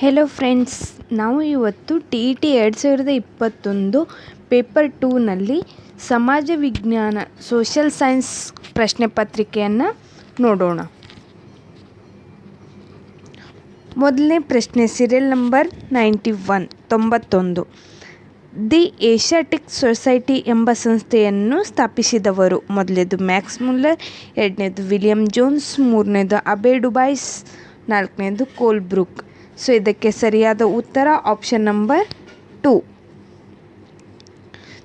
Hello friends ನಾವು ಇವತ್ತು T E T ಎರಡು ಸಾವಿರದ ಇಪ್ಪತ್ತೊಂದು ಪೇಪರ್ ಟೂನಲ್ಲಿ ಸಮಾಜ ವಿಜ್ಞಾನ ಸೋಷಿಯಲ್ ಸೈನ್ಸ್ ಪ್ರಶ್ನೆ ಪತ್ರಿಕೆಯನ್ನು ನೋಡೋಣ. ಮೊದಲನೇ ಪ್ರಶ್ನೆ ಸೀರಿಯಲ್ ನಂಬರ್ ನೈಂಟಿ ಒನ್ ತೊಂಬತ್ತೊಂದು. ದಿ ಏಷ್ಯಾಟಿಕ್ ಸೊಸೈಟಿ ಎಂಬ ಸಂಸ್ಥೆಯನ್ನು ಸ್ಥಾಪಿಸಿದವರು. ಮೊದಲನೇದು ಮ್ಯಾಕ್ಸ್ ಮುಲ್ಲರ್, ಎರಡನೇದು ವಿಲಿಯಂ ಜೋನ್ಸ್, ಮೂರನೇದು ಅಬೆ ಡುಬಾಯ್ಸ್ ನಾಲ್ಕನೇದು ಕೋಲ್ಬ್ರೂಕ್. ಸೊ ಇದಕ್ಕೆ ಸರಿಯಾದ ಉತ್ತರ ಆಪ್ಷನ್ ನಂಬರ್ ಟು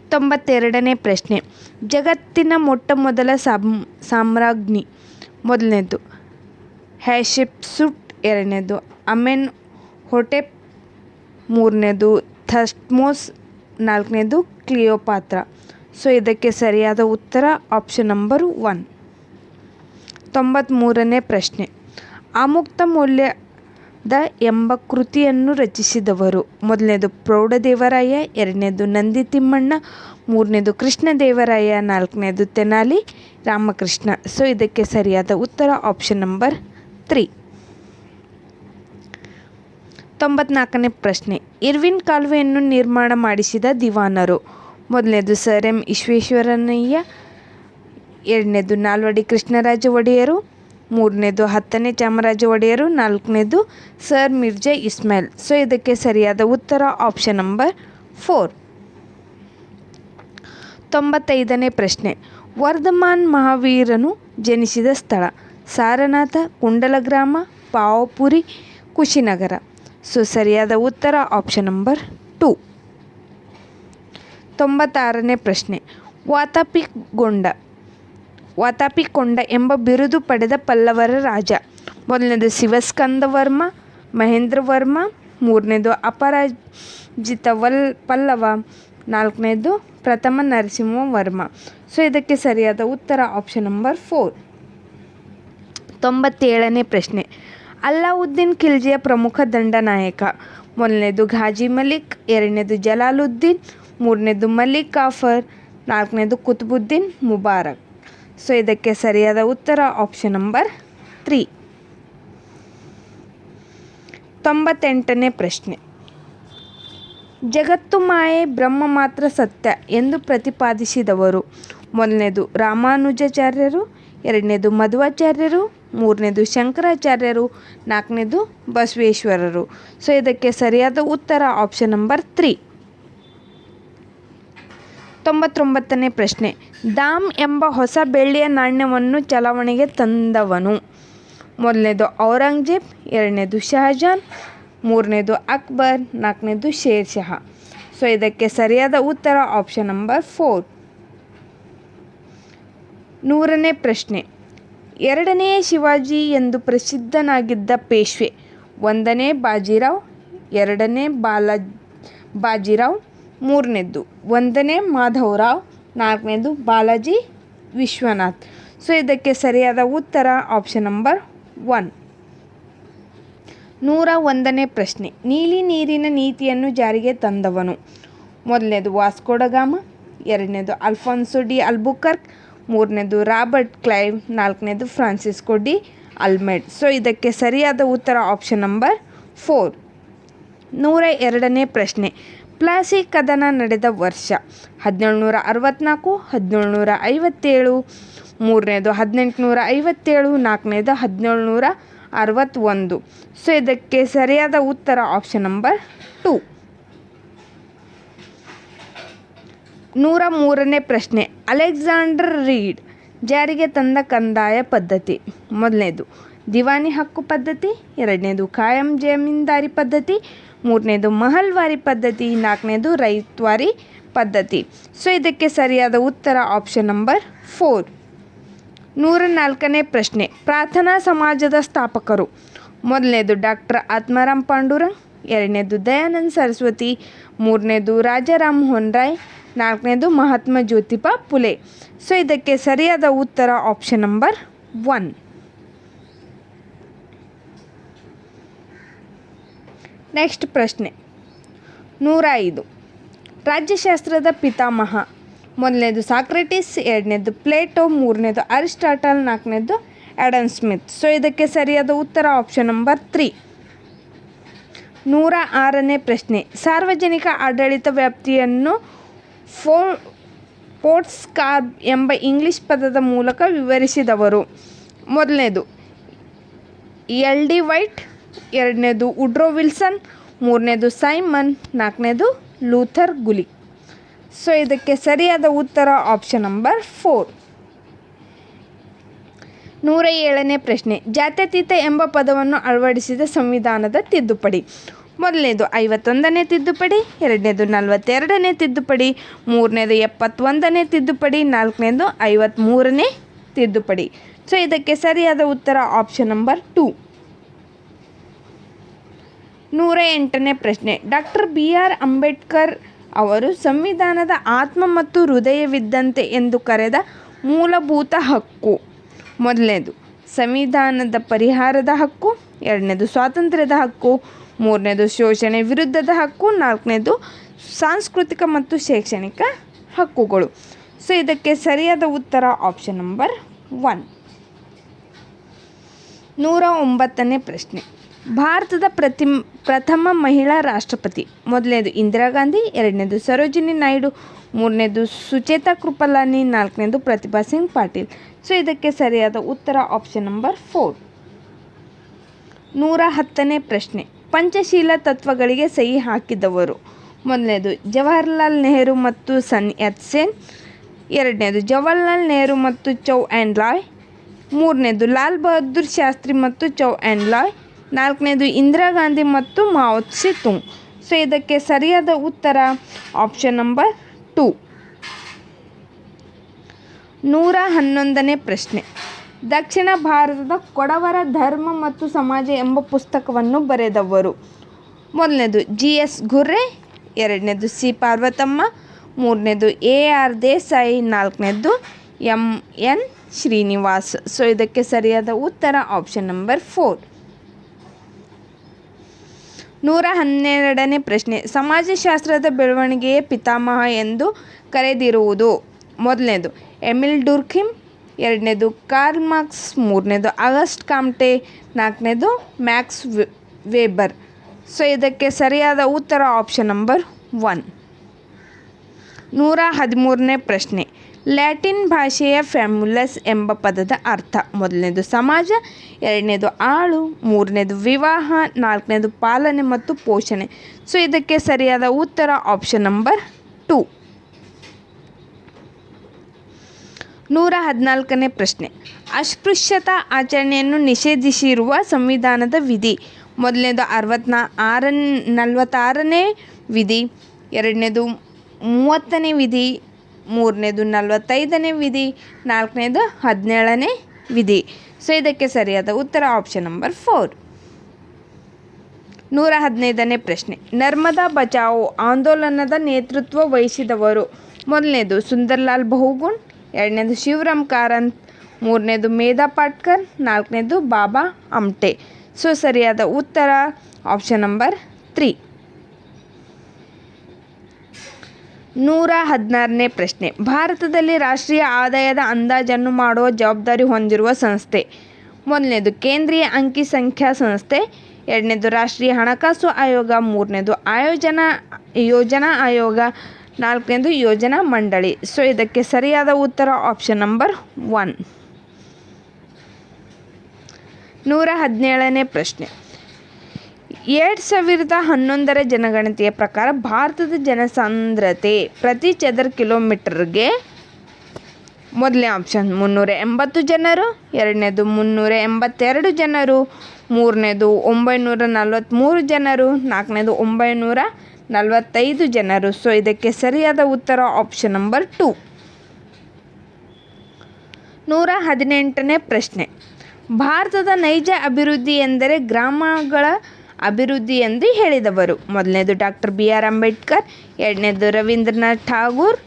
ತೊಂಬತ್ತೆರಡನೇ ಪ್ರಶ್ನೆ. ಜಗತ್ತಿನ ಮೊಟ್ಟ ಮೊದಲ ಸಾಮ್, ಸಾಮ್ರಾಜ್ಞಿ ಮೊದಲನೇದು. ಹ್ಯಾಶೆಪ್ಸುಟ್ ಎರಡನೇದು. ಅಮೆನ್ ಹೊಟೆಪ್ ಮೂರನೇದು. ಥಸ್ಟ್ಮೋಸ್ ನಾಲ್ಕನೇದು. ಕ್ಲಿಯೋಪಾತ್ರ. ಸೊ ಇದಕ್ಕೆ ಸರಿಯಾದ ಉತ್ತರ ಆಪ್ಷನ್ ನಂಬರ್ ಒನ್ ತೊಂಬತ್ತ್ಮೂರನೇ ಪ್ರಶ್ನೆ. ಆಮುಕ್ತ ಮೌಲ್ಯದ ಎಂಬ ಕೃತಿಯನ್ನು ರಚಿಸಿದವರು. ಮೊದಲನೇದು ಪ್ರೌಢದೇವರಾಯ, ಎರಡನೇದು ನಂದಿ ತಿಮ್ಮಣ್ಣ ಮೂರನೇದು ಕೃಷ್ಣದೇವರಾಯ, ನಾಲ್ಕನೇದು ತೆನಾಲಿ, ರಾಮಕೃಷ್ಣ. ಸೊ ಇದಕ್ಕೆ ಸರಿಯಾದ ಉತ್ತರ ಆಪ್ಷನ್ ನಂಬರ್ ತ್ರೀ ತೊಂಬತ್ನಾಲ್ಕನೇ ಪ್ರಶ್ನೆ. ಇರ್ವಿನ್ ಕಾಲುವೆಯನ್ನು ನಿರ್ಮಾಣ ಮಾಡಿಸಿದ ದಿವಾನರು. ಮೊದಲನೇದು ಸರ್ ಎಂ ವಿಶ್ವೇಶ್ವರನಯ್ಯ ಎರಡನೇದು ನಾಲ್ವಡಿ ಕೃಷ್ಣರಾಜ ಒಡೆಯರು ಮೂರನೇದು, ಹತ್ತನೇ ಚಾಮರಾಜ ಒಡೆಯರು, ನಾಲ್ಕನೇದು ಸರ್ ಮಿರ್ಜಾ ಇಸ್ಮಾಯಿಲ್. ಸೊ ಇದಕ್ಕೆ ಸರಿಯಾದ ಉತ್ತರ ಆಪ್ಷನ್ ನಂಬರ್ ಫೋರ್ ತೊಂಬತ್ತೈದನೇ ಪ್ರಶ್ನೆ. ವರ್ಧಮಾನ್ ಮಹಾವೀರನು ಜನಿಸಿದ ಸ್ಥಳ ಸಾರನಾಥ ಕುಂಡಲಗ್ರಾಮ ಪಾವಪುರಿ, ಕುಶಿನಗರ. ಸೊ ಸರಿಯಾದ ಉತ್ತರ ಆಪ್ಷನ್ ನಂಬರ್ ಟು ತೊಂಬತ್ತಾರನೇ ಪ್ರಶ್ನೆ. ವಾತಾಪಿಗೊಂಡ ವಾತಾಪಿಕೊಂಡ ಎಂಬ ಬಿರುದು ಪಡೆದ ಪಲ್ಲವರ ರಾಜ. ಮೊದಲನೇದು ಶಿವಸ್ಕಂದವರ್ಮ, ಮಹೇಂದ್ರವರ್ಮ, ಮೂರನೇದು ಅಪರಾಜಿತ ವಲ್ ಪಲ್ಲವ, ನಾಲ್ಕನೇದು ಪ್ರಥಮ ನರಸಿಂಹವರ್ಮ. ಸೊ, ಇದಕ್ಕೆ ಸರಿಯಾದ ಉತ್ತರ ಆಪ್ಷನ್ ನಂಬರ್ ಫೋರ್ ತೊಂಬತ್ತೇಳನೇ ಪ್ರಶ್ನೆ. ಅಲ್ಲಾವುದ್ದೀನ್ ಖಿಲ್ಜಿಯ ಪ್ರಮುಖ ದಂಡನಾಯಕ. ಮೊದಲನೇದು ಘಾಜಿ ಮಲಿಕ್, ಎರಡನೇದು ಜಲಾಲುದ್ದೀನ್, ಮೂರನೇದು ಮಲಿಕ್ ಕಾಫರ್ ನಾಲ್ಕನೇದು ಕುತುಬುದ್ದೀನ್ ಮುಬಾರಕ್. ಸೊ ಇದಕ್ಕೆ ಸರಿಯಾದ ಉತ್ತರ ಆಪ್ಷನ್ ನಂಬರ್ ತ್ರೀ ತೊಂಬತ್ತೆಂಟನೇ ಪ್ರಶ್ನೆ. ಜಗತ್ತು ಮಾಯೆ, ಬ್ರಹ್ಮ ಮಾತ್ರ ಸತ್ಯ ಎಂದು ಪ್ರತಿಪಾದಿಸಿದವರು. ಮೊದಲನೇದು ರಾಮಾನುಜಾಚಾರ್ಯರು, ಎರಡನೇದು ಮಧ್ವಾಚಾರ್ಯರು, ಮೂರನೇದು ಶಂಕರಾಚಾರ್ಯರು, ನಾಲ್ಕನೇದು ಬಸವೇಶ್ವರರು. ಸೊ ಇದಕ್ಕೆ ಸರಿಯಾದ ಉತ್ತರ ಆಪ್ಷನ್ ನಂಬರ್ ತ್ರೀ ತೊಂಬತ್ತೊಂಬತ್ತನೇ ಪ್ರಶ್ನೆ. ದಾಮ್ ಎಂಬ ಹೊಸ ಬೆಳ್ಳಿಯ ನಾಣ್ಯವನ್ನು ಚಲಾವಣೆಗೆ ತಂದವನು. ಮೊದಲನೇದು ಔರಂಗಜೇಬ್, ಎರಡನೇದು ಶಹಜಾನ್, ಮೂರನೇದು ಅಕ್ಬರ್, ನಾಲ್ಕನೇದು ಶೇರ್ ಶಹ ಸೊ ಇದಕ್ಕೆ ಸರಿಯಾದ ಉತ್ತರ ಆಪ್ಷನ್ ನಂಬರ್ ಫೋರ್ ನೂರನೇ ಪ್ರಶ್ನೆ. ಎರಡನೆಯ ಶಿವಾಜಿ ಎಂದು ಪ್ರಸಿದ್ಧನಾಗಿದ್ದ ಪೇಶ್ವೆ, ಒಂದನೇ ಬಾಜಿರಾವ್, ಎರಡನೇ ಬಾಲ, ಬಾಜಿರಾವ್ ಮೂರನೇದ್ದು ಒಂದನೇ ಮಾಧವರಾವ್, ನಾಲ್ಕನೇದು ಬಾಲಾಜಿ ವಿಶ್ವನಾಥ್. ಸೊ ಇದಕ್ಕೆ ಸರಿಯಾದ ಉತ್ತರ ಆಪ್ಷನ್ ನಂಬರ್ ಒನ್ ನೂರ ಒಂದನೇ ಪ್ರಶ್ನೆ, ನೀಲಿ ನೀರಿನ ನೀತಿಯನ್ನು ಜಾರಿಗೆ ತಂದವನು. ಮೊದಲನೇದು ವಾಸ್ಕೋಡಗಾಮ ಎರಡನೇದು ಅಲ್ಫಾನ್ಸೊ ಡಿ ಅಲ್ಬುಕರ್ಕ್, ಮೂರನೇದು ರಾಬರ್ಟ್ ಕ್ಲೈವ್, ನಾಲ್ಕನೇದು ಫ್ರಾನ್ಸಿಸ್ಕೋ ಡಿ ಅಲ್ಮೆಡ್ ಸೊ ಇದಕ್ಕೆ ಸರಿಯಾದ ಉತ್ತರ ಆಪ್ಷನ್ ನಂಬರ್ ಫೋರ್ ನೂರ ಎರಡನೇ ಪ್ರಶ್ನೆ ಪ್ಲಾಸಿ ಕದನ ನಡೆದ ವರ್ಷ. ಹದಿನೇಳುನೂರ ಅರವತ್ತ್ನಾಲ್ಕು ಹದಿನೇಳುನೂರ ಐವತ್ತೇಳು ಮೂರನೇದು ಹದಿನೆಂಟುನೂರ ಐವತ್ತೇಳು ನಾಲ್ಕನೇದು ಹದಿನೇಳುನೂರ ಅರವತ್ತೊಂದು ಸೊ ಇದಕ್ಕೆ ಸರಿಯಾದ ಉತ್ತರ ಆಪ್ಷನ್ ನಂಬರ್ ಟು ನೂರ ಮೂರನೇ ಪ್ರಶ್ನೆ. ಅಲೆಕ್ಸಾಂಡರ್ ರೀಡ್ ಜಾರಿಗೆ ತಂದ ಕಂದಾಯ ಪದ್ಧತಿ. ಮೊದಲನೇದು ದಿವಾನಿ ಹಕ್ಕು ಪದ್ಧತಿ, ಎರಡನೇದು ಕಾಯಂ ಜಮೀನ್ದಾರಿ ಪದ್ಧತಿ, ಮೂರನೇದು ಮಹಲ್ವಾರಿ ಪದ್ಧತಿ, ನಾಲ್ಕನೇದು ರೈತ್ವಾರಿ ಪದ್ಧತಿ. ಸೊ ಇದಕ್ಕೆ ಸರಿಯಾದ ಉತ್ತರ ಆಪ್ಷನ್ ನಂಬರ್ ಫೋರ್ ನೂರ ನಾಲ್ಕನೇ ಪ್ರಶ್ನೆ. ಪ್ರಾರ್ಥನಾ ಸಮಾಜದ ಸ್ಥಾಪಕರು. ಮೊದಲನೇದು ಡಾಕ್ಟರ್ ಆತ್ಮಾರಾಮ್ ಪಾಂಡುರಂಗ್, ಎರಡನೇದು ದಯಾನಂದ ಸರಸ್ವತಿ, ಮೂರನೇದು ರಾಜಾರಾಮ್ ಮೋಹನ್ ರಾಯ್, ನಾಲ್ಕನೇದು ಮಹಾತ್ಮ ಜ್ಯೋತಿಬಾ ಪುಲೆ. ಸೊ ಇದಕ್ಕೆ ಸರಿಯಾದ ಉತ್ತರ ಆಪ್ಷನ್ ನಂಬರ್ ಒನ್ ನೆಕ್ಸ್ಟ್ ಪ್ರಶ್ನೆ. ನೂರ ಐದು ರಾಜ್ಯಶಾಸ್ತ್ರದ ಪಿತಾಮಹ. ಮೊದಲನೇದು ಸಾಕ್ರೆಟಿಸ್, ಎರಡನೇದು ಪ್ಲೇಟೋ, ಮೂರನೇದು ಅರಿಸ್ಟಾಟಲ್, ನಾಲ್ಕನೇದು ಆ್ಯಡಮ್ ಸ್ಮಿತ್. ಸೊ ಇದಕ್ಕೆ ಸರಿಯಾದ ಉತ್ತರ ಆಪ್ಷನ್ ನಂಬರ್ ತ್ರೀ ನೂರ ಆರನೇ ಪ್ರಶ್ನೆ. ಸಾರ್ವಜನಿಕ ಆಡಳಿತ ವ್ಯಾಪ್ತಿಯನ್ನು ಫೋ ಪೋರ್ಟ್ಸ್ಕಾರ್ಬ್ ಎಂಬ ಇಂಗ್ಲಿಷ್ ಪದದ ಮೂಲಕ ವಿವರಿಸಿದವರು. ಮೊದಲನೇದು, ಎಲ್ ಡಿ ವೈಟ್ ಎರಡನೇದು ಉಡ್ರೋ ವಿಲ್ಸನ್, ಮೂರನೇದು ಸೈಮನ್, ನಾಲ್ಕನೇದು ಲೂಥರ್ ಗುಲಿ. ಸೊ ಇದಕ್ಕೆ ಸರಿಯಾದ ಉತ್ತರ ಆಪ್ಷನ್ ನಂಬರ್ ಫೋರ್ ನೂರ ಏಳನೇ ಪ್ರಶ್ನೆ. ಜಾತ್ಯತೀತ ಎಂಬ ಪದವನ್ನು ಅಳವಡಿಸಿದ ಸಂವಿಧಾನದ ತಿದ್ದುಪಡಿ. ಮೊದಲನೇದು ಐವತ್ತೊಂದನೇ ತಿದ್ದುಪಡಿ, ಎರಡನೇದು ನಲವತ್ತೆರಡನೇ ತಿದ್ದುಪಡಿ, ಮೂರನೇದು ಎಪ್ಪತ್ತೊಂದನೇ ತಿದ್ದುಪಡಿ, ನಾಲ್ಕನೇದು ಐವತ್ತ್ಮೂರನೇ ತಿದ್ದುಪಡಿ. ಸೊ ಇದಕ್ಕೆ ಸರಿಯಾದ ಉತ್ತರ ಆಪ್ಷನ್ ನಂಬರ್ ಟೂ ನೂರ ಎಂಟನೇ ಪ್ರಶ್ನೆ. ಡಾಕ್ಟರ್ ಬಿ ಆರ್ ಅಂಬೇಡ್ಕರ್ ಅವರು ಸಂವಿಧಾನದ ಆತ್ಮ ಮತ್ತು ಹೃದಯವಿದ್ದಂತೆ ಎಂದು ಕರೆದ ಮೂಲಭೂತ ಹಕ್ಕು. ಮೊದಲನೇದು, ಸಂವಿಧಾನದ ಪರಿಹಾರದ ಹಕ್ಕು. ಎರಡನೇದು, ಸ್ವಾತಂತ್ರ್ಯದ ಹಕ್ಕು. ಮೂರನೇದು, ಶೋಷಣೆ ವಿರುದ್ಧದ ಹಕ್ಕು. ನಾಲ್ಕನೇದು, ಸಾಂಸ್ಕೃತಿಕ ಮತ್ತು ಶೈಕ್ಷಣಿಕ ಹಕ್ಕುಗಳು. ಸೊ, ಇದಕ್ಕೆ ಸರಿಯಾದ ಉತ್ತರ ಆಪ್ಷನ್ ನಂಬರ್ ಒನ್. ನೂರ ಒಂಬತ್ತನೇ ಪ್ರಶ್ನೆ. ಭಾರತದ ಪ್ರತಿ ಪ್ರಥಮ ಮಹಿಳಾ ರಾಷ್ಟ್ರಪತಿ. ಮೊದಲನೇದು ಇಂದಿರಾ ಗಾಂಧಿ, ಎರಡನೇದು ಸರೋಜಿನಿ ನಾಯ್ಡು, ಮೂರನೇದು ಸುಚೇತಾ ಕೃಪಲಾನಿ, ನಾಲ್ಕನೇದು ಪ್ರತಿಭಾ ಸಿಂಗ್ ಪಾಟೀಲ್. ಸೊ, ಇದಕ್ಕೆ ಸರಿಯಾದ ಉತ್ತರ ಆಪ್ಷನ್ ನಂಬರ್ ಫೋರ್ ನೂರ ಹತ್ತನೇ ಪ್ರಶ್ನೆ. ಪಂಚಶೀಲ ತತ್ವಗಳಿಗೆ ಸಹಿ ಹಾಕಿದವರು. ಮೊದಲನೇದು ಜವಾಹರ್ಲಾಲ್ ನೆಹರು ಮತ್ತು ಸನ್ ಯತ್ ಸೇನ್. ಎರಡನೇದು ಜವಾಹರ್ಲಾಲ್ ನೆಹರು ಮತ್ತು ಚೌ ಆ್ಯಂಡ್ ಲಾಯ್. ಮೂರನೇದು ಲಾಲ್ ಬಹದ್ದೂರ್ ಶಾಸ್ತ್ರಿ ಮತ್ತು ಚೌ ಆ್ಯಂಡ್ ಲಾಯ್. ನಾಲ್ಕನೇದು ಇಂದಿರಾ ಗಾಂಧಿ ಮತ್ತು ಮಾವೋ ಸೆ ತುಂಗ್ ಸೊ ಇದಕ್ಕೆ ಸರಿಯಾದ ಉತ್ತರ ಆಪ್ಷನ್ ನಂಬರ್ ಟೂ ನೂರ ಹನ್ನೊಂದನೇ ಪ್ರಶ್ನೆ. ದಕ್ಷಿಣ ಭಾರತದ ಕೊಡವರ ಧರ್ಮ ಮತ್ತು ಸಮಾಜ ಎಂಬ ಪುಸ್ತಕವನ್ನು ಬರೆದವರು. ಮೊದಲನೇದು ಜಿ ಎಸ್ ಗುರ್ರೆ, ಎರಡನೇದು ಸಿ ಪಾರ್ವತಮ್ಮ, ಮೂರನೇದು ಎ ಆರ್ ದೇಸಾಯಿ, ನಾಲ್ಕನೇದು ಎಂ ಎನ್ ಶ್ರೀನಿವಾಸ್. ಸೊ ಇದಕ್ಕೆ ಸರಿಯಾದ ಉತ್ತರ ಆಪ್ಷನ್ ನಂಬರ್ ಫೋರ್ ನೂರ ಹನ್ನೆರಡನೇ ಪ್ರಶ್ನೆ, ಸಮಾಜಶಾಸ್ತ್ರದ ಬೆಳವಣಿಗೆಯ ಪಿತಾಮಹ ಎಂದು ಕರೆದಿರುವುದು. ಮೊದಲನೇದು, ಎಮಿಲ್ ಡುರ್ಖಿಮ್ ಎರಡನೇದು, ಕಾರ್ಲ್ ಮಾರ್ಕ್ಸ್. ಮೂರನೇದು, ಆಗಸ್ಟ್ ಕಾಮ್ಟೆ. ನಾಲ್ಕನೇದು, ಮ್ಯಾಕ್ಸ್ ವೇಬರ್. ಸೊ ಇದಕ್ಕೆ ಸರಿಯಾದ ಉತ್ತರ ಆಪ್ಷನ್ ನಂಬರ್ ಒನ್ ನೂರ ಹದಿಮೂರನೇ ಪ್ರಶ್ನೆ ಲ್ಯಾಟಿನ್ ಭಾಷೆಯ ಫ್ಯಾಮುಲಸ್ ಎಂಬ ಪದದ ಅರ್ಥ. ಮೊದಲನೇದು ಸಮಾಜ, ಎರಡನೇದು ಆಳು, ಮೂರನೇದು ವಿವಾಹ, ನಾಲ್ಕನೇದು ಪಾಲನೆ ಮತ್ತು ಪೋಷಣೆ. ಸೊ, ಇದಕ್ಕೆ ಸರಿಯಾದ ಉತ್ತರ ಆಪ್ಷನ್ ನಂಬರ್ ಟೂ ನೂರ ಹದಿನಾಲ್ಕನೇ ಪ್ರಶ್ನೆ. ಅಸ್ಪೃಶ್ಯತಾ ಆಚರಣೆಯನ್ನು ನಿಷೇಧಿಸಿರುವ ಸಂವಿಧಾನದ ವಿಧಿ. ಮೊದಲನೇದು ಅರವತ್ನಾ, ಆರನ್, ನಲವತ್ತಾರನೇ ವಿಧಿ. ಎರಡನೇದು ಮೂವತ್ತನೇ ವಿಧಿ. ಮೂರನೇದು ನಲವತ್ತೈದನೇ ವಿಧಿ, ನಾಲ್ಕನೇದು ಹದಿನೇಳನೇ ವಿಧಿ. ಸೊ ಇದಕ್ಕೆ ಸರಿಯಾದ ಉತ್ತರ ಆಪ್ಷನ್ ನಂಬರ್ ಫೋರ್ ನೂರ ಹದಿನೈದನೇ ಪ್ರಶ್ನೆ. ನರ್ಮದಾ ಬಚಾವೋ ಆಂದೋಲನದ ನೇತೃತ್ವ ವಹಿಸಿದವರು. ಮೊದಲನೇದು ಸುಂದರ್ಲಾಲ್ ಬಹುಗುಣ್, ಎರಡನೇದು ಶಿವರಾಮ್ ಕಾರಂತ್, ಮೂರನೇದು ಮೇಧಾ ಪಾಟ್ಕರ್, ನಾಲ್ಕನೇದು ಬಾಬಾ ಅಮ್ಟೆ. ಸೊ ಸರಿಯಾದ ಉತ್ತರ ಆಪ್ಷನ್ ನಂಬರ್ ತ್ರೀ ನೂರ ಹದಿನಾರನೇ ಪ್ರಶ್ನೆ. ಭಾರತದಲ್ಲಿ ರಾಷ್ಟ್ರೀಯ ಆದಾಯದ ಅಂದಾಜನ್ನು ಮಾಡುವ ಜವಾಬ್ದಾರಿ ಹೊಂದಿರುವ ಸಂಸ್ಥೆ. ಮೊದಲನೇದು, ಕೇಂದ್ರೀಯ ಅಂಕಿ ಸಂಖ್ಯಾ ಸಂಸ್ಥೆ. ಎರಡನೇದು, ರಾಷ್ಟ್ರೀಯ ಹಣಕಾಸು ಆಯೋಗ. ಮೂರನೇದು, ಆಯೋಜನಾ, ಯೋಜನಾ ಆಯೋಗ. ನಾಲ್ಕನೇದು, ಯೋಜನಾ ಮಂಡಳಿ. ಸೊ ಇದಕ್ಕೆ ಸರಿಯಾದ ಉತ್ತರ ಆಪ್ಷನ್ ನಂಬರ್ ಒನ್ ನೂರ ಹದಿನೇಳನೇ ಪ್ರಶ್ನೆ. ಎರಡು ಸಾವಿರದ ಹನ್ನೊಂದರ ಜನಗಣತಿಯ ಪ್ರಕಾರ ಭಾರತದ ಜನಸಾಂದ್ರತೆ ಪ್ರತಿ ಚದರ ಕಿಲೋಮೀಟರ್ಗೆ ಮೊದಲನೇ ಆಪ್ಷನ್ ಮುನ್ನೂರ ಎಂಬತ್ತು ಜನರು, ಎರಡನೇದು ಮುನ್ನೂರ ಎಂಬತ್ತೆರಡು ಜನರು, ಮೂರನೇದು ಒಂಬೈನೂರ ನಲವತ್ತ್ಮೂರು ಜನರು, ನಾಲ್ಕನೇದು ಒಂಬೈನೂರ ನಲವತ್ತೈದು ಜನರು. ಸೊ ಇದಕ್ಕೆ ಸರಿಯಾದ ಉತ್ತರ ಆಪ್ಷನ್ ನಂಬರ್ ಟು ನೂರ ಹದಿನೆಂಟನೇ ಪ್ರಶ್ನೆ. ಭಾರತದ ನೈಜ ಅಭಿವೃದ್ಧಿ ಎಂದರೆ ಗ್ರಾಮಗಳ ಅಭಿವೃದ್ಧಿ ಎಂದು ಹೇಳಿದವರು. ಮೊದಲನೇದು ಡಾಕ್ಟರ್ ಬಿ ಆರ್ ಅಂಬೇಡ್ಕರ್, ಎರಡನೇದು ರವೀಂದ್ರನಾಥ್ ಠಾಗೂರ್,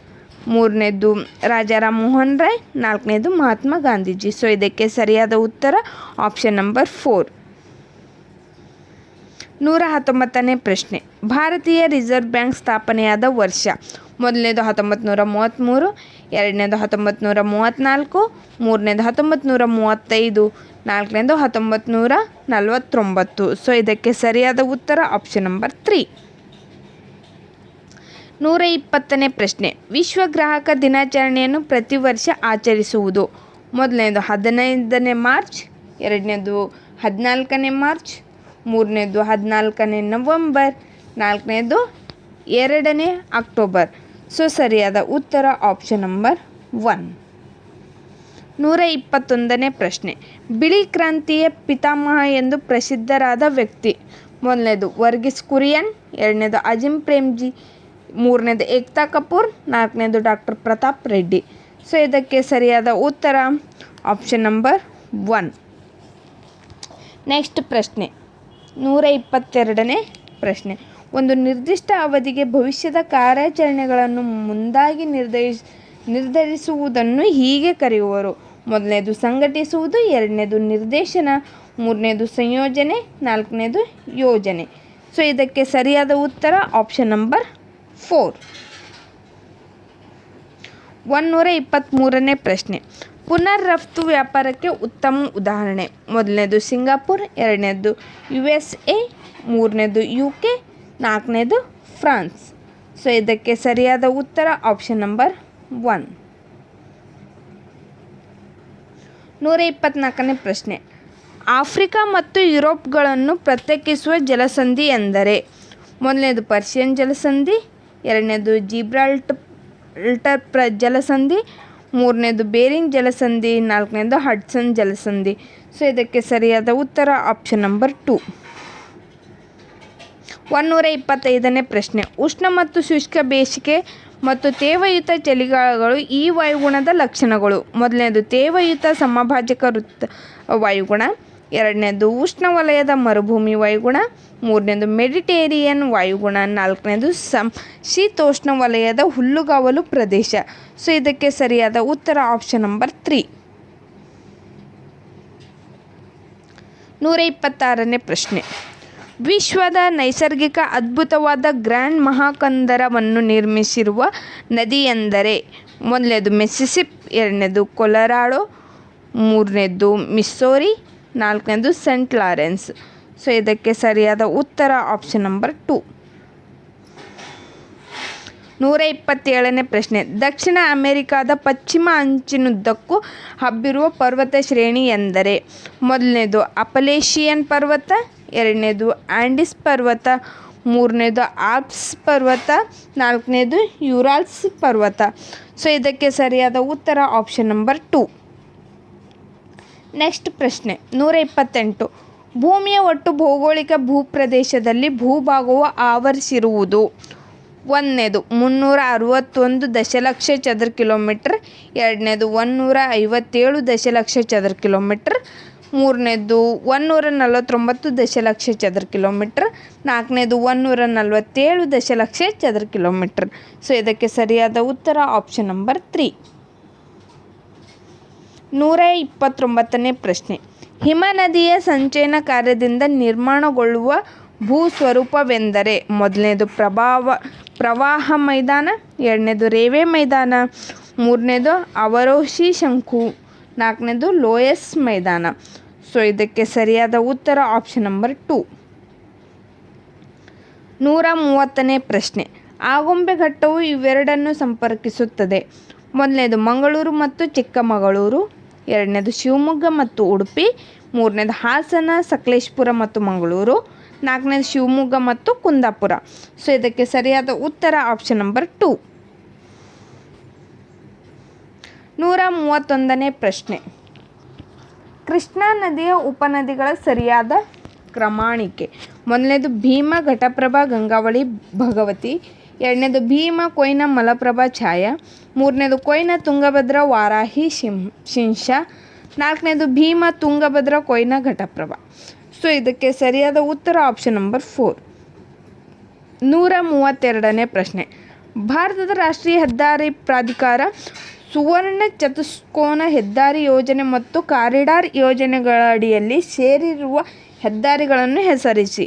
ಮೂರನೇದು ರಾಜಾರಾಮ್ ಮೋಹನ್ ರಾಯ್, ನಾಲ್ಕನೇದು ಮಹಾತ್ಮ ಗಾಂಧೀಜಿ. ಸೊ ಇದಕ್ಕೆ ಸರಿಯಾದ ಉತ್ತರ ಆಪ್ಷನ್ ನಂಬರ್ ಫೋರ್ ನೂರ ಹತ್ತೊಂಬತ್ತನೇ ಪ್ರಶ್ನೆ. ಭಾರತೀಯ ರಿಸರ್ವ್ ಬ್ಯಾಂಕ್ ಸ್ಥಾಪನೆಯಾದ ವರ್ಷ. ಮೊದಲನೇದು ಹತ್ತೊಂಬತ್ತು ನೂರ ಮೂವತ್ತ್ಮೂರು, ಎರಡನೇದು ಹತ್ತೊಂಬತ್ತು ನೂರ ಮೂವತ್ತ್ನಾಲ್ಕು, ಮೂರನೇದು ಹತ್ತೊಂಬತ್ತು ನೂರ ಮೂವತ್ತೈದು. ನಾಲ್ಕನೇದು ಹತ್ತೊಂಬತ್ತು ನೂರ ನಲವತ್ತೊಂಬತ್ತು. ಸೊ ಇದಕ್ಕೆ ಸರಿಯಾದ ಉತ್ತರ ಆಪ್ಷನ್ ನಂಬರ್ ತ್ರೀ ನೂರ ಇಪ್ಪತ್ತನೇ ಪ್ರಶ್ನೆ. ವಿಶ್ವ ಗ್ರಾಹಕ ದಿನಾಚರಣೆಯನ್ನು ಪ್ರತಿ ವರ್ಷ ಆಚರಿಸುವುದು. ಮೊದಲನೇದು ಹದಿನೈದನೇ ಮಾರ್ಚ್, ಎರಡನೇದು ಹದಿನಾಲ್ಕನೇ ಮಾರ್ಚ್, ಮೂರನೇದು ಹದಿನಾಲ್ಕನೇ ನವಂಬರ್, ನಾಲ್ಕನೇದು ಎರಡನೇ ಅಕ್ಟೋಬರ್. ಸೊ ಸರಿಯಾದ ಉತ್ತರ ಆಪ್ಷನ್ ನಂಬರ್ ಒನ್ ನೂರ ಇಪ್ಪತ್ತೊಂದನೇ ಪ್ರಶ್ನೆ. ಬಿಳಿ ಕ್ರಾಂತಿಯ ಪಿತಾಮಹ ಎಂದು ಪ್ರಸಿದ್ಧರಾದ ವ್ಯಕ್ತಿ. ಮೊದಲನೇದು, ವರ್ಗೀಸ್ ಕುರಿಯನ್. ಎರಡನೇದು, ಅಜಿಮ್ ಪ್ರೇಮ್ಜಿ. ಮೂರನೇದು, ಏಕ್ತಾ ಕಪೂರ್. ನಾಲ್ಕನೇದು, ಡಾಕ್ಟರ್ ಪ್ರತಾಪ್ ರೆಡ್ಡಿ. ಸೊ, ಇದಕ್ಕೆ ಸರಿಯಾದ ಉತ್ತರ, ಆಪ್ಷನ್ ನಂಬರ್ ಒನ್. ನೆಕ್ಸ್ಟ್ ಪ್ರಶ್ನೆ, ನೂರ ಇಪ್ಪತ್ತೆರಡನೇ ಪ್ರಶ್ನೆ. ಒಂದು ನಿರ್ದಿಷ್ಟ ಅವಧಿಗೆ ಭವಿಷ್ಯದ ಕಾರ್ಯಾಚರಣೆಗಳನ್ನು ಮುಂದಾಗಿ ನಿರ್ಧರಿಸ್ ನಿರ್ಧರಿಸುವುದನ್ನು ಹೀಗೆ ಕರೆಯುವರು. ಮೊದಲನೇದು ಸಂಘಟಿಸುವುದು, ಎರಡನೇದು ನಿರ್ದೇಶನ, ಮೂರನೇದು ಸಂಯೋಜನೆ, ನಾಲ್ಕನೇದು ಯೋಜನೆ. ಸೊ ಇದಕ್ಕೆ ಸರಿಯಾದ ಉತ್ತರ ಆಪ್ಷನ್ ನಂಬರ್ ಫೋರ್ ಒನ್ನೂರ ಇಪ್ಪತ್ತ್ಮೂರನೇ ಪ್ರಶ್ನೆ. ಪುನರ್ ರಫ್ತು ವ್ಯಾಪಾರಕ್ಕೆ ಉತ್ತಮ ಉದಾಹರಣೆ. ಮೊದಲನೇದು ಸಿಂಗಾಪುರ್, ಎರಡನೇದು ಯು ಎಸ್ ಎ ಮೂರನೇದು ಯು ಕೆ ನಾಲ್ಕನೇದು ಫ್ರಾನ್ಸ್. ಸೊ ಇದಕ್ಕೆ ಸರಿಯಾದ ಉತ್ತರ ಆಪ್ಷನ್ ನಂಬರ್ ಒನ್ ನೂರ ಇಪ್ಪತ್ತ್ನಾಲ್ಕನೇ ಪ್ರಶ್ನೆ. ಆಫ್ರಿಕಾ ಮತ್ತು ಯುರೋಪ್ಗಳನ್ನು ಪ್ರತ್ಯೇಕಿಸುವ ಜಲಸಂಧಿ ಎಂದರೆ? ಮೊದಲನೇದು ಪರ್ಷಿಯನ್ ಜಲಸಂಧಿ, ಎರಡನೇದು ಜಿಬ್ರಾಲ್ಟ್ ಅಲ್ಟರ್ ಪ್ರ ಜಲಸಂಧಿ, ಮೂರನೇದು ಬೇರಿಂಗ್ ಜಲಸಂಧಿ, ನಾಲ್ಕನೇದು ಹಡ್ಸನ್ ಜಲಸಂಧಿ. ಸೊ, ಇದಕ್ಕೆ ಸರಿಯಾದ ಉತ್ತರ ಆಪ್ಷನ್ ನಂಬರ್ ಟು. ಒನ್ನೂರ ಇಪ್ಪತ್ತೈದನೇ ಪ್ರಶ್ನೆ. ಉಷ್ಣ ಮತ್ತು ಶುಷ್ಕ ಬೇಸಿಗೆ ಮತ್ತು ತೇವಯುತ ಚಳಿಗಾಲಗಳು ಈ ವಾಯುಗುಣದ ಲಕ್ಷಣಗಳು. ಮೊದಲನೇದು, ತೇವಯುತ ಸಮಭಾಜಕ ವೃತ್ತ ವಾಯುಗುಣ. ಎರಡನೇದು, ಉಷ್ಣವಲಯದ ಮರುಭೂಮಿ ವಾಯುಗುಣ. ಮೂರನೇದು, ಮೆಡಿಟೇರಿಯನ್ ವಾಯುಗುಣ. ನಾಲ್ಕನೇದು, ಸಂ ಶೀತೋಷ್ಣ ವಲಯದ ಹುಲ್ಲುಗಾವಲು ಪ್ರದೇಶ. ಸೊ, ಇದಕ್ಕೆ ಸರಿಯಾದ ಉತ್ತರ ಆಪ್ಷನ್ ನಂಬರ್ ತ್ರೀ ನೂರ ಇಪ್ಪತ್ತಾರನೇ ಪ್ರಶ್ನೆ. ವಿಶ್ವದ ನೈಸರ್ಗಿಕ ಅದ್ಭುತವಾದ ಗ್ರ್ಯಾಂಡ್ ಮಹಾಕಂದರವನ್ನು ನಿರ್ಮಿಸಿರುವ ನದಿ ಎಂದರೆ ಮೊದಲನೇದು ಮೆಸ್ಸಿಸಿಪ್, ಎರಡನೇದು ಕೊಲರಾಡೋ, ಮೂರನೇದು ಮಿಸ್ಸೋರಿ ನಾಲ್ಕನೇದು ಸೆಂಟ್ ಲಾರೆನ್ಸ್. ಸೊ ಇದಕ್ಕೆ ಸರಿಯಾದ ಉತ್ತರ ಆಪ್ಷನ್ ನಂಬರ್ ಟು ನೂರ ಇಪ್ಪತ್ತೇಳನೇ ಪ್ರಶ್ನೆ. ದಕ್ಷಿಣ ಅಮೆರಿಕಾದ ಪಶ್ಚಿಮ ಅಂಚಿನುದ್ದಕ್ಕೂ ಹಬ್ಬಿರುವ ಪರ್ವತ ಶ್ರೇಣಿ ಎಂದರೆ ಮೊದಲನೇದು ಅಪಲೇಶಿಯನ್ ಪರ್ವತ ಎರಡನೇದು ಆ್ಯಂಡಿಸ್ ಪರ್ವತ, ಮೂರನೇದು ಆಲ್ಪ್ಸ್ ಪರ್ವತ, ನಾಲ್ಕನೇದು ಯುರಾಲ್ಸ್ ಪರ್ವತ. ಸೊ ಇದಕ್ಕೆ ಸರಿಯಾದ ಉತ್ತರ ಆಪ್ಷನ್ ನಂಬರ್ ಟು ನೆಕ್ಸ್ಟ್ ಪ್ರಶ್ನೆ, ನೂರ ಇಪ್ಪತ್ತೆಂಟು. ಭೂಮಿಯ ಒಟ್ಟು ಭೌಗೋಳಿಕ ಭೂಪ್ರದೇಶದಲ್ಲಿ ಭೂಭಾಗವು ಆವರಿಸಿರುವುದು. ಒಂದನೇದು, ಮುನ್ನೂರ ಅರವತ್ತೊಂದು ದಶಲಕ್ಷ ಚದರ ಕಿಲೋಮೀಟ್ರ್. ಎರಡನೇದು ಒನ್ನೂರ ಐವತ್ತೇಳು ದಶಲಕ್ಷ ಚದರ ಕಿಲೋಮೀಟ್ರ್. ಮೂರನೇದು ಒನ್ನೂರ ನಲವತ್ತೊಂಬತ್ತು ದಶಲಕ್ಷ ಚದರ ಕಿಲೋಮೀಟ್ರ್. ನಾಲ್ಕನೇದು ಒನ್ನೂರ ನಲವತ್ತೇಳು ದಶಲಕ್ಷ ಚದರ ಕಿಲೋಮೀಟ್ರ್. ಸೊ ಇದಕ್ಕೆ ಸರಿಯಾದ ಉತ್ತರ ಆಪ್ಷನ್ ನಂಬರ್ ತ್ರೀ ನೂರ ಇಪ್ಪತ್ತೊಂಬತ್ತನೇ ಪ್ರಶ್ನೆ. ಹಿಮನದಿಯ ಸಂಚಯನ ಕಾರ್ಯದಿಂದ ನಿರ್ಮಾಣಗೊಳ್ಳುವ ಭೂ ಸ್ವರೂಪವೆಂದರೆ ಮೊದಲನೇದು ಪ್ರಭಾವ, ಪ್ರವಾಹ ಮೈದಾನ, ಎರಡನೇದು ರೇವೆ ಮೈದಾನ, ಮೂರನೇದು ಅವರೋಹಿ ಶಂಕು. ನಾಲ್ಕನೇದು ಲೋಯಸ್ ಮೈದಾನ. ಸೊ ಇದಕ್ಕೆ ಸರಿಯಾದ ಉತ್ತರ ಆಪ್ಷನ್ ನಂಬರ್ ಟು ನೂರ ಮೂವತ್ತನೇ ಪ್ರಶ್ನೆ. ಆಗುಂಬೆ ಘಟ್ಟವು ಇವೆರಡನ್ನು ಸಂಪರ್ಕಿಸುತ್ತದೆ. ಮೊದಲನೇದು ಮಂಗಳೂರು ಮತ್ತು ಚಿಕ್ಕಮಗಳೂರು. ಎರಡನೇದು ಶಿವಮೊಗ್ಗ ಮತ್ತು ಉಡುಪಿ. ಮೂರನೇದು ಹಾಸನ, ಸಕಲೇಶ್ಪುರ ಮತ್ತು ಮಂಗಳೂರು. ನಾಲ್ಕನೇದು ಶಿವಮೊಗ್ಗ ಮತ್ತು ಕುಂದಾಪುರ. ಸೊ ಇದಕ್ಕೆ ಸರಿಯಾದ ಉತ್ತರ ಆಪ್ಷನ್ ನಂಬರ್ ಟು ನೂರ ಮೂವತ್ತೊಂದನೇ ಪ್ರಶ್ನೆ. ಕೃಷ್ಣಾ ನದಿಯ ಉಪನದಿಗಳ ಸರಿಯಾದ ಕ್ರಮಾಣಿಕೆ. ಮೊದಲನೇದು ಭೀಮ, ಘಟಪ್ರಭಾ, ಗಂಗಾವಳಿ, ಭಗವತಿ. ಎರಡನೇದು ಭೀಮ, ಕೊಯ್ನ, ಮಲಪ್ರಭಾ, ಛಾಯಾ. ಮೂರನೇದು ಕೊಯ್ನ, ತುಂಗಭದ್ರಾ, ವಾರಾಹಿ, ಶಿಂ, ಶಿಂಷ. ನಾಲ್ಕನೇದು ಭೀಮ, ತುಂಗಭದ್ರಾ, ಕೊಯ್ನ, ಘಟಪ್ರಭಾ. ಸೊ ಇದಕ್ಕೆ ಸರಿಯಾದ ಉತ್ತರ ಆಪ್ಷನ್ ನಂಬರ್ ಫೋರ್ ನೂರ ಮೂವತ್ತೆರಡನೇ ಪ್ರಶ್ನೆ. ಭಾರತದ ರಾಷ್ಟ್ರೀಯ ಹೆದ್ದಾರಿ ಪ್ರಾಧಿಕಾರ ಸುವರ್ಣ ಚತುಷ್ಕೋನ ಹೆದ್ದಾರಿ ಯೋಜನೆ ಮತ್ತು ಕಾರಿಡಾರ್ ಯೋಜನೆಗಳ ಅಡಿಯಲ್ಲಿ ಸೇರಿರುವ ಹೆದ್ದಾರಿಗಳನ್ನು ಹೆಸರಿಸಿ.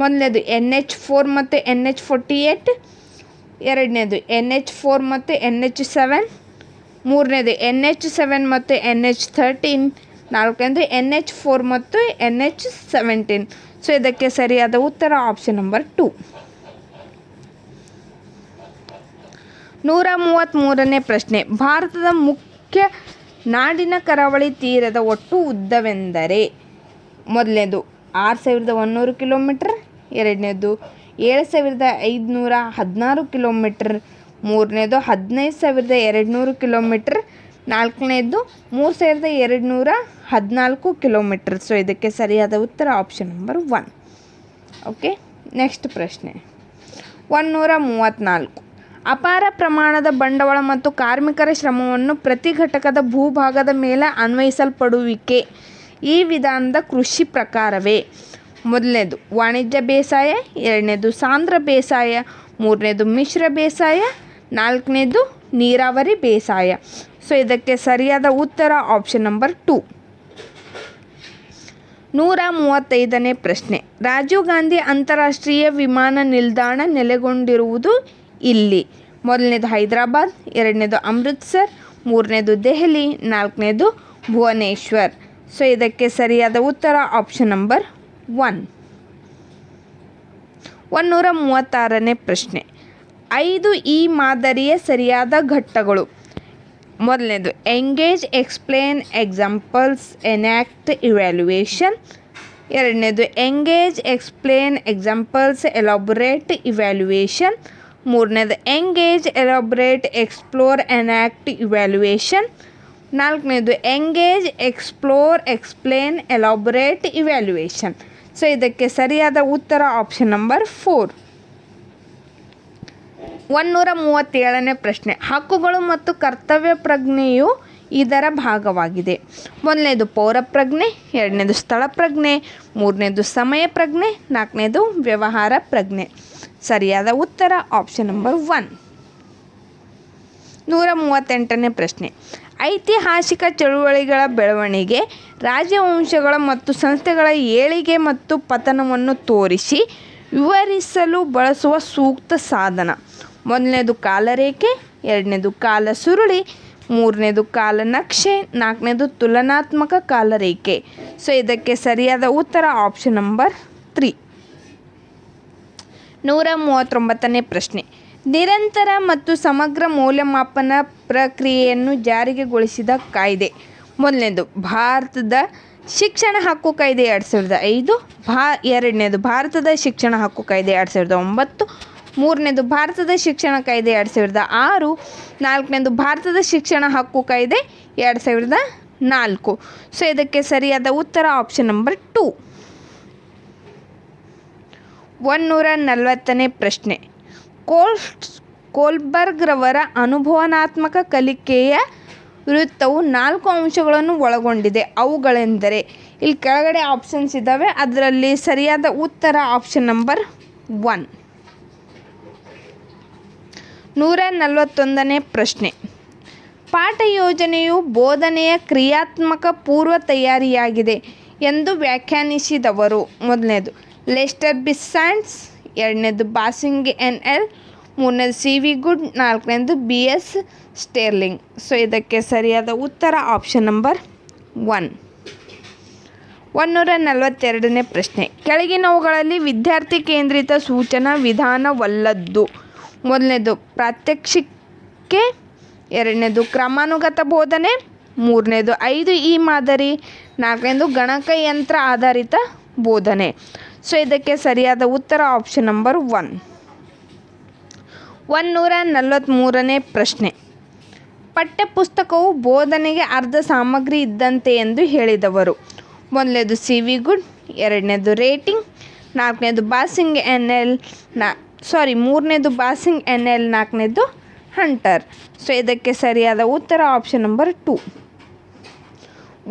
ಮೊದಲನೇದು ಎನ್ ಎಚ್ ಫೋರ್ ಮತ್ತು ಎನ್ ಎಚ್ ಫೋರ್ಟಿ ಏಯ್ಟ್ ಎರಡನೇದು ಎನ್ ಎಚ್ ಫೋರ್ ಮತ್ತು ಎನ್ ಎಚ್ ಸೆವೆನ್ ಮೂರನೇದು ಎನ್ ಎಚ್ ಸೆವೆನ್ ಮತ್ತು ಎನ್ ಎಚ್ ಥರ್ಟೀನ್ ನಾಲ್ಕನೇದು ಎನ್ ಎಚ್ ಫೋರ್ ಮತ್ತು ಎನ್ ಎಚ್ ಸೆವೆಂಟೀನ್ ಸೊ, ಇದಕ್ಕೆ ಸರಿಯಾದ ಉತ್ತರ ಆಪ್ಷನ್ ನಂಬರ್ ಟು. ನೂರ ಮೂವತ್ತ್ಮೂರನೇ ಪ್ರಶ್ನೆ. ಭಾರತದ ಮುಖ್ಯ ನಾಡಿನ ಕರಾವಳಿ ತೀರದ ಒಟ್ಟು ಉದ್ದವೆಂದರೆ ಮೊದಲನೇದು ಆರು ಸಾವಿರದ ಒಂದುನೂರು ಕಿಲೋಮೀಟ್ರ್, ಎರಡನೇದು ಏಳು ಸಾವಿರದ ಐದುನೂರ ಹದಿನಾರು ಕಿಲೋಮೀಟ್ರ್, ಮೂರನೇದು ಹದಿನೈದು ಸಾವಿರದ ಎರಡುನೂರು ಕಿಲೋಮೀಟ್ರ್, ನಾಲ್ಕನೇದು ಮೂರು ಸಾವಿರದ ಎರಡುನೂರ ಹದಿನಾಲ್ಕು ಕಿಲೋಮೀಟ್ರ್. ಸೊ ಇದಕ್ಕೆ ಸರಿಯಾದ ಉತ್ತರ option number one okay next ಪ್ರಶ್ನೆ. ಒನ್ನೂರ ಮೂವತ್ತ್ನಾಲ್ಕು. ಅಪಾರ ಪ್ರಮಾಣದ ಬಂಡವಾಳ ಮತ್ತು ಕಾರ್ಮಿಕರ ಶ್ರಮವನ್ನು ಪ್ರತಿ ಘಟಕದ ಭೂಭಾಗದ ಮೇಲೆ ಅನ್ವಯಿಸಲ್ಪಡುವಿಕೆ. ಈ ವಿಧಾನದ ಕೃಷಿ ಪ್ರಕಾರವೇ. ಮೊದಲನೇದು, ವಾಣಿಜ್ಯ ಬೇಸಾಯ, ಎರಡನೇದು ಸಾಂದ್ರ ಬೇಸಾಯ, ಮೂರನೇದು ಮಿಶ್ರ ಬೇಸಾಯ, ನಾಲ್ಕನೇದು ನೀರಾವರಿ ಬೇಸಾಯ. ಸೊ, ಇದಕ್ಕೆ ಸರಿಯಾದ ಉತ್ತರ ಆಪ್ಷನ್ ನಂಬರ್ ಟು ನೂರ ಮೂವತ್ತೈದನೇ ಪ್ರಶ್ನೆ, ರಾಜೀವ್ ಗಾಂಧಿ ಅಂತಾರಾಷ್ಟ್ರೀಯ ವಿಮಾನ ನಿಲ್ದಾಣ ನೆಲೆಗೊಂಡಿರುವುದು ಇಲ್ಲಿ ಮೊದಲನೇದು ಹೈದರಾಬಾದ್, ಎರಡನೇದು ಅಮೃತ್ಸರ್, ಮೂರನೇದು ದೆಹಲಿ, ನಾಲ್ಕನೇದು ಭುವನೇಶ್ವರ್. ಸೊ ಇದಕ್ಕೆ ಸರಿಯಾದ ಉತ್ತರ ಆಪ್ಷನ್ ನಂಬರ್ ಒನ್ ಒನ್ನೂರ ಮೂವತ್ತಾರನೇ ಪ್ರಶ್ನೆ. ಐದು ಈ ಮಾದರಿಯ ಸರಿಯಾದ ಘಟ್ಟಗಳು. ಮೊದಲನೇದು engage explain examples enact evaluation ಎರಡನೇದು engage explain examples elaborate evaluation ಮೂರನೇದು engage elaborate explore enact evaluation ನಾಲ್ಕನೇದು engage explore explain elaborate evaluation so ಇದಕ್ಕೆ ಸರಿಯಾದ ಉತ್ತರ ಆಪ್ಷನ್ ನಂಬರ್ ಫೋರ್ ಒನ್ನೂರ ಮೂವತ್ತೇಳನೇ ಪ್ರಶ್ನೆ. ಹಕ್ಕುಗಳು ಮತ್ತು ಕರ್ತವ್ಯ ಪ್ರಜ್ಞೆಯು ಇದರ ಭಾಗವಾಗಿದೆ. ಮೊದಲನೇದು ಪೌರ ಪ್ರಜ್ಞೆ, ಎರಡನೇದು ಸ್ಥಳ ಪ್ರಜ್ಞೆ, ಮೂರನೇದು ಸಮಯ ಪ್ರಜ್ಞೆ, ನಾಲ್ಕನೇದು ವ್ಯವಹಾರ ಪ್ರಜ್ಞೆ. ಸರಿಯಾದ ಉತ್ತರ ಆಪ್ಷನ್ ನಂಬರ್ ಒನ್ ನೂರ ಮೂವತ್ತೆಂಟನೇ ಪ್ರಶ್ನೆ. ಐತಿಹಾಸಿಕ ಚಳುವಳಿಗಳ ಬೆಳವಣಿಗೆ, ರಾಜವಂಶಗಳ ಮತ್ತು ಸಂಸ್ಥೆಗಳ ಏಳಿಗೆ ಮತ್ತು ಪತನವನ್ನು ತೋರಿಸಿ ವಿವರಿಸಲು ಬಳಸುವ ಸೂಕ್ತ ಸಾಧನ. ಮೊದಲನೇದು ಕಾಲರೇಖೆ, ಎರಡನೇದು ಕಾಲ ಸುರುಳಿ, ಮೂರನೇದು ಕಾಲ ನಕ್ಷೆ, ನಾಲ್ಕನೇದು ತುಲನಾತ್ಮಕ ಕಾಲರೇಖೆ. ಸೊ ಇದಕ್ಕೆ ಸರಿಯಾದ ಉತ್ತರ ಆಪ್ಷನ್ ನಂಬರ್ ತ್ರೀ ನೂರ ಮೂವತ್ತೊಂಬತ್ತನೇ ಪ್ರಶ್ನೆ. ನಿರಂತರ ಮತ್ತು ಸಮಗ್ರ ಮೌಲ್ಯಮಾಪನ ಪ್ರಕ್ರಿಯೆಯನ್ನು ಜಾರಿಗೆಗೊಳಿಸಿದ ಕಾಯ್ದೆ. ಮೊದಲನೇದು, ಭಾರತದ ಶಿಕ್ಷಣ ಹಕ್ಕು ಕಾಯ್ದೆ ಎರಡು ಸಾವಿರದ ಐದು. ಭಾ, ಎರಡನೇದು, ಭಾರತದ ಶಿಕ್ಷಣ ಹಕ್ಕು ಕಾಯ್ದೆ ಎರಡು ಸಾವಿರದ ಒಂಬತ್ತು. ಮೂರನೇದು, ಭಾರತದ ಶಿಕ್ಷಣ ಕಾಯ್ದೆ ಎರಡು ಸಾವಿರದ ಆರು. ನಾಲ್ಕನೇದು, ಭಾರತದ ಶಿಕ್ಷಣ ಹಕ್ಕು ಕಾಯ್ದೆ ಎರಡು ಸಾವಿರದ ನಾಲ್ಕು. ಸೊ, ಇದಕ್ಕೆ ಸರಿಯಾದ ಉತ್ತರ ಆಪ್ಷನ್ ನಂಬರ್ ಟೂ. ಒನ್ನೂರ ನಲವತ್ತನೇ ಪ್ರಶ್ನೆ. ಕೋಲ್ಸ್, ಕೋಲ್ಬರ್ಗ್ರವರ ಅನುಭವನಾತ್ಮಕ ಕಲಿಕೆಯ ವೃತ್ತವು ನಾಲ್ಕು ಅಂಶಗಳನ್ನು ಒಳಗೊಂಡಿದೆ. ಅವುಗಳೆಂದರೆ, ಇಲ್ಲಿ ಕೆಳಗಡೆ ಆಪ್ಷನ್ಸ್ ಇದ್ದಾವೆ ಅದರಲ್ಲಿ ಸರಿಯಾದ ಉತ್ತರ ಆಪ್ಷನ್ ನಂಬರ್ ಒನ್ ನೂರ ನಲವತ್ತೊಂದನೇ ಪ್ರಶ್ನೆ. ಪಾಠ ಯೋಜನೆಯು ಬೋಧನೆಯ ಕ್ರಿಯಾತ್ಮಕ ಪೂರ್ವ ತಯಾರಿಯಾಗಿದೆ ಎಂದು ವ್ಯಾಖ್ಯಾನಿಸಿದವರು. ಮೊದಲನೇದು ಲೆಸ್ಟರ್ ಬಿಸ್ಸಾಂಡ್ಸ್ ಎರಡನೇದು ಬಾಸಿಂಗ್ ಎನ್ ಎಲ್, ಮೂರನೇದು ಸಿ ವಿ ಗುಡ್, ನಾಲ್ಕನೇದು ಬಿ ಎಸ್ ಸ್ಟೇರ್ಲಿಂಗ್. ಸೊ ಇದಕ್ಕೆ ಸರಿಯಾದ ಉತ್ತರ ಆಪ್ಷನ್ ನಂಬರ್ ಒನ್ ಒನ್ನೂರ ನಲವತ್ತೆರಡನೇ ಪ್ರಶ್ನೆ. ಕೆಳಗಿನವುಗಳಲ್ಲಿ ವಿದ್ಯಾರ್ಥಿ ಕೇಂದ್ರಿತ ಸೂಚನಾ ವಿಧಾನವಲ್ಲದ್ದು. ಮೊದಲನೇದು ಪ್ರಾತ್ಯಕ್ಷಿಕೆ, ಎರಡನೇದು ಕ್ರಮಾನುಗತ ಬೋಧನೆ, ಮೂರನೇದು ಐದು ಈ ಮಾದರಿ, ನಾಲ್ಕನೇದು ಗಣಕಯಂತ್ರ ಆಧಾರಿತ ಬೋಧನೆ. ಸೊ ಇದಕ್ಕೆ ಸರಿಯಾದ ಉತ್ತರ ಆಪ್ಷನ್ ನಂಬರ್ ಒನ್ ಒನ್ನೂರ ನಲವತ್ತ್ಮೂರನೇ ಪ್ರಶ್ನೆ. ಪಠ್ಯಪುಸ್ತಕವು ಬೋಧನೆಗೆ ಅರ್ಧ ಸಾಮಗ್ರಿ ಇದ್ದಂತೆ ಎಂದು ಹೇಳಿದವರು. ಮೊದಲನೇದು ಸಿ ವಿ ಗುಡ್ ಎರಡನೇದು ರೇಟಿಂಗ್ ನಾಲ್ಕನೇದು ಬಾಸಿಂಗ್ ಎನ್ ಎಲ್ ನಾ ಸಾರಿ ಮೂರನೇದು ಬಾಸಿಂಗ್ ಎನ್ ಎಲ್ ನಾಲ್ಕನೇದು ಹಂಟರ್ ಸೊ ಇದಕ್ಕೆ ಸರಿಯಾದ ಉತ್ತರ ಆಪ್ಷನ್ ನಂಬರ್ ಟು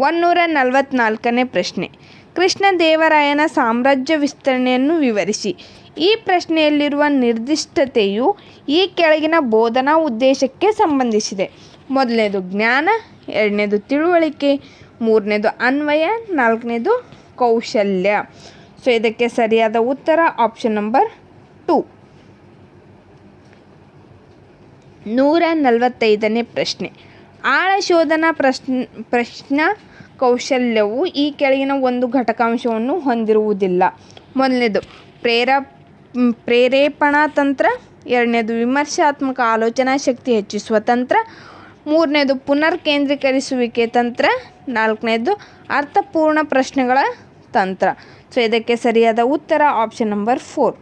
ಒನ್ನೂರ ನಲವತ್ತ್ನಾಲ್ಕನೇ ಪ್ರಶ್ನೆ. ಕೃಷ್ಣದೇವರಾಯನ ಸಾಮ್ರಾಜ್ಯ ವಿಸ್ತರಣೆಯನ್ನು ವಿವರಿಸಿ. ಈ ಪ್ರಶ್ನೆಯಲ್ಲಿರುವ ನಿರ್ದಿಷ್ಟತೆಯು ಈ ಕೆಳಗಿನ ಬೋಧನಾ ಉದ್ದೇಶಕ್ಕೆ ಸಂಬಂಧಿಸಿದೆ. ಮೊದಲನೇದು ಜ್ಞಾನ, ಎರಡನೇದು ತಿಳುವಳಿಕೆ, ಮೂರನೇದು ಅನ್ವಯ, ನಾಲ್ಕನೇದು ಕೌಶಲ್ಯ. ಸೊ ಇದಕ್ಕೆ ಸರಿಯಾದ ಉತ್ತರ ಆಪ್ಷನ್ ನಂಬರ್ ಟು ನೂರ ನಲವತ್ತೈದನೇ ಪ್ರಶ್ನೆ. ಆಳ ಶೋಧನಾ ಪ್ರಶ್ನ ಪ್ರಶ್ನ ಕೌಶಲ್ಯವು ಈ ಕೆಳಗಿನ ಒಂದು ಘಟಕಾಂಶವನ್ನು ಹೊಂದಿರುವುದಿಲ್ಲ. ಮೊದಲನೇದು, ಪ್ರೇರ ಪ್ರೇರೇಪಣಾ ತಂತ್ರ. ಎರಡನೇದು, ವಿಮರ್ಶಾತ್ಮಕ ಆಲೋಚನಾ ಶಕ್ತಿ ಹೆಚ್ಚಿಸುವ ತಂತ್ರ. ಮೂರನೇದು ಪುನರ್ ಕೇಂದ್ರೀಕರಿಸುವಿಕೆ ತಂತ್ರ. ನಾಲ್ಕನೇದು, ಅರ್ಥಪೂರ್ಣ ಪ್ರಶ್ನೆಗಳ ತಂತ್ರ. ಸೊ ಇದಕ್ಕೆ ಸರಿಯಾದ ಉತ್ತರ ಆಪ್ಷನ್ ನಂಬರ್ ಫೋರ್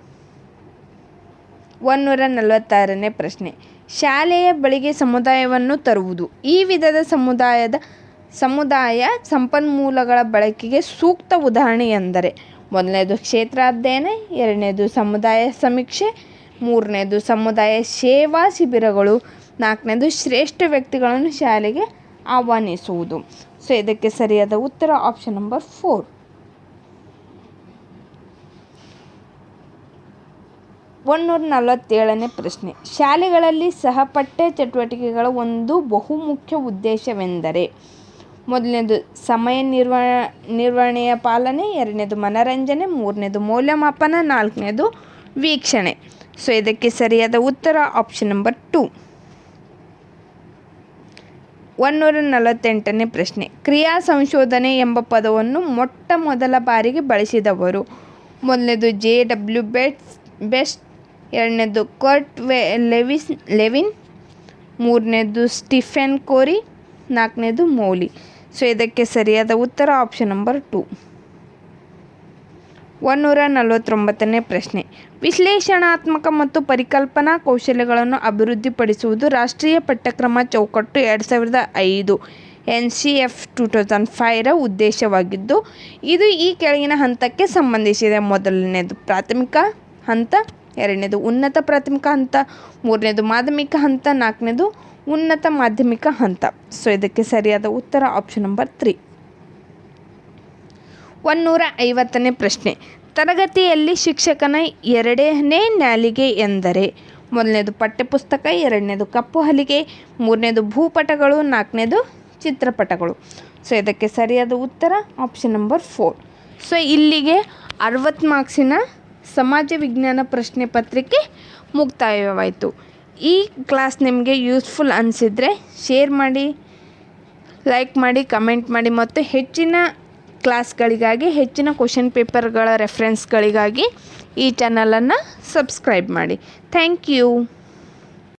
ಒನ್ನೂರ ನಲವತ್ತಾರನೇ ಪ್ರಶ್ನೆ. ಶಾಲೆಯ ಬಳಿಗೆ ಸಮುದಾಯವನ್ನು ತರುವುದು. ಈ ವಿಧದ ಸಮುದಾಯದ ಸಮುದಾಯ ಸಂಪನ್ಮೂಲಗಳ ಬಳಕೆಗೆ ಸೂಕ್ತ ಉದಾಹರಣೆ ಎಂದರೆ, ಮೊದಲನೇದು ಕ್ಷೇತ್ರ ಅಧ್ಯಯನ, ಎರಡನೇದು ಸಮುದಾಯ ಸಮೀಕ್ಷೆ, ಮೂರನೇದು ಸಮುದಾಯ ಸೇವಾ ಶಿಬಿರಗಳು, ನಾಲ್ಕನೇದು ಶ್ರೇಷ್ಠ ವ್ಯಕ್ತಿಗಳನ್ನು ಶಾಲೆಗೆ ಆಹ್ವಾನಿಸುವುದು. ಸೊ ಇದಕ್ಕೆ ಸರಿಯಾದ ಉತ್ತರ ಆಪ್ಷನ್ ನಂಬರ್ ಫೋರ್ ಒಂದೂರ ನಲವತ್ತೇಳನೇ ಪ್ರಶ್ನೆ. ಶಾಲೆಗಳಲ್ಲಿ ಸಹಪಠ್ಯ ಚಟುವಟಿಕೆಗಳ ಒಂದು ಬಹುಮುಖ್ಯ ಉದ್ದೇಶವೆಂದರೆ ಮೊದಲನೇದು ಸಮಯ ನಿರ್ವ, ನಿರ್ವಹಣೆಯ ಪಾಲನೆ, ಎರಡನೇದು ಮನರಂಜನೆ, ಮೂರನೇದು ಮೌಲ್ಯಮಾಪನ, ನಾಲ್ಕನೇದು ವೀಕ್ಷಣೆ. ಸೊ ಇದಕ್ಕೆ ಸರಿಯಾದ ಉತ್ತರ ಆಪ್ಷನ್ ನಂಬರ್ ಟು ಒನ್ನೂರ ನಲವತ್ತೆಂಟನೇ ಪ್ರಶ್ನೆ. ಕ್ರಿಯಾ ಸಂಶೋಧನೆ ಎಂಬ ಪದವನ್ನು ಮೊಟ್ಟ ಮೊದಲ ಬಾರಿಗೆ ಬಳಸಿದವರು. ಮೊದಲನೇದು ಜೆ ಡಬ್ಲ್ಯೂ ಬೆಟ್ಸ್, ಬೆಸ್ಟ್, ಎರಡನೇದು ಕರ್ಟ್ ವೆ, ಲೆವಿಸ್, ಲೆವಿನ್, ಮೂರನೇದು ಸ್ಟಿಫೆನ್ ಕೋರಿ, ನಾಲ್ಕನೇದು ಮೌಲಿ. ಸೊ ಇದಕ್ಕೆ ಸರಿಯಾದ ಉತ್ತರ ಆಪ್ಷನ್ ನಂಬರ್ ಟು ಒನ್ನೂರ ನಲವತ್ತೊಂಬತ್ತನೇ ಪ್ರಶ್ನೆ. ವಿಶ್ಲೇಷಣಾತ್ಮಕ ಮತ್ತು ಪರಿಕಲ್ಪನಾ ಕೌಶಲ್ಯಗಳನ್ನು ಅಭಿವೃದ್ಧಿಪಡಿಸುವುದು ರಾಷ್ಟ್ರೀಯ ಪಠ್ಯಕ್ರಮ ಚೌಕಟ್ಟು ಎರಡು ಸಾವಿರದ ಐದು, N C F two thousand ಫೈವ್ರ ಉದ್ದೇಶವಾಗಿದ್ದು, ಇದು ಈ ಕೆಳಗಿನ ಹಂತಕ್ಕೆ ಸಂಬಂಧಿಸಿದೆ. ಮೊದಲನೇದು ಪ್ರಾಥಮಿಕ ಹಂತ, ಎರಡನೇದು ಉನ್ನತ ಪ್ರಾಥಮಿಕ ಹಂತ, ಮೂರನೇದು ಮಾಧ್ಯಮಿಕ ಹಂತ, ನಾಲ್ಕನೇದು ಉನ್ನತ ಮಾಧ್ಯಮಿಕ ಹಂತ. ಸೊ ಇದಕ್ಕೆ ಸರಿಯಾದ ಉತ್ತರ ಆಪ್ಷನ್ ನಂಬರ್ ತ್ರೀ ಒನ್ನೂರ ಐವತ್ತನೇ ಪ್ರಶ್ನೆ. ತರಗತಿಯಲ್ಲಿ ಶಿಕ್ಷಕನ ಎರಡನೇ ನಾಲಿಗೆ ಎಂದರೆ ಮೊದಲನೇದು ಪಠ್ಯಪುಸ್ತಕ, ಎರಡನೇದು ಕಪ್ಪು ಹಲಿಗೆ, ಮೂರನೇದು ಭೂಪಟಗಳು, ನಾಲ್ಕನೇದು ಚಿತ್ರಪಟಗಳು. ಸೊ ಇದಕ್ಕೆ ಸರಿಯಾದ ಉತ್ತರ ಆಪ್ಷನ್ ನಂಬರ್ ಫೋರ್ ಸೊ ಇಲ್ಲಿಗೆ ಅರವತ್ತು ಮಾರ್ಕ್ಸಿನ ಸಮಾಜ ವಿಜ್ಞಾನ ಪ್ರಶ್ನೆ ಪತ್ರಿಕೆ ಮುಕ್ತಾಯವಾಯಿತು. ಈ ಕ್ಲಾಸ್ ನಿಮಗೆ ಯೂಸ್ಫುಲ್ ಅನಿಸಿದರೆ ಶೇರ್ ಮಾಡಿ ಲೈಕ್ ಮಾಡಿ ಕಮೆಂಟ್ ಮಾಡಿ ಮತ್ತು ಹೆಚ್ಚಿನ ಕ್ಲಾಸ್ಗಳಿಗಾಗಿ ಹೆಚ್ಚಿನ ಕ್ವಶನ್ ಪೇಪರ್ಗಳ ರೆಫರೆನ್ಸ್ಗಳಿಗಾಗಿ ಈ ಚಾನಲನ್ನು ಸಬ್ಸ್ಕ್ರೈಬ್ ಮಾಡಿ. Thank you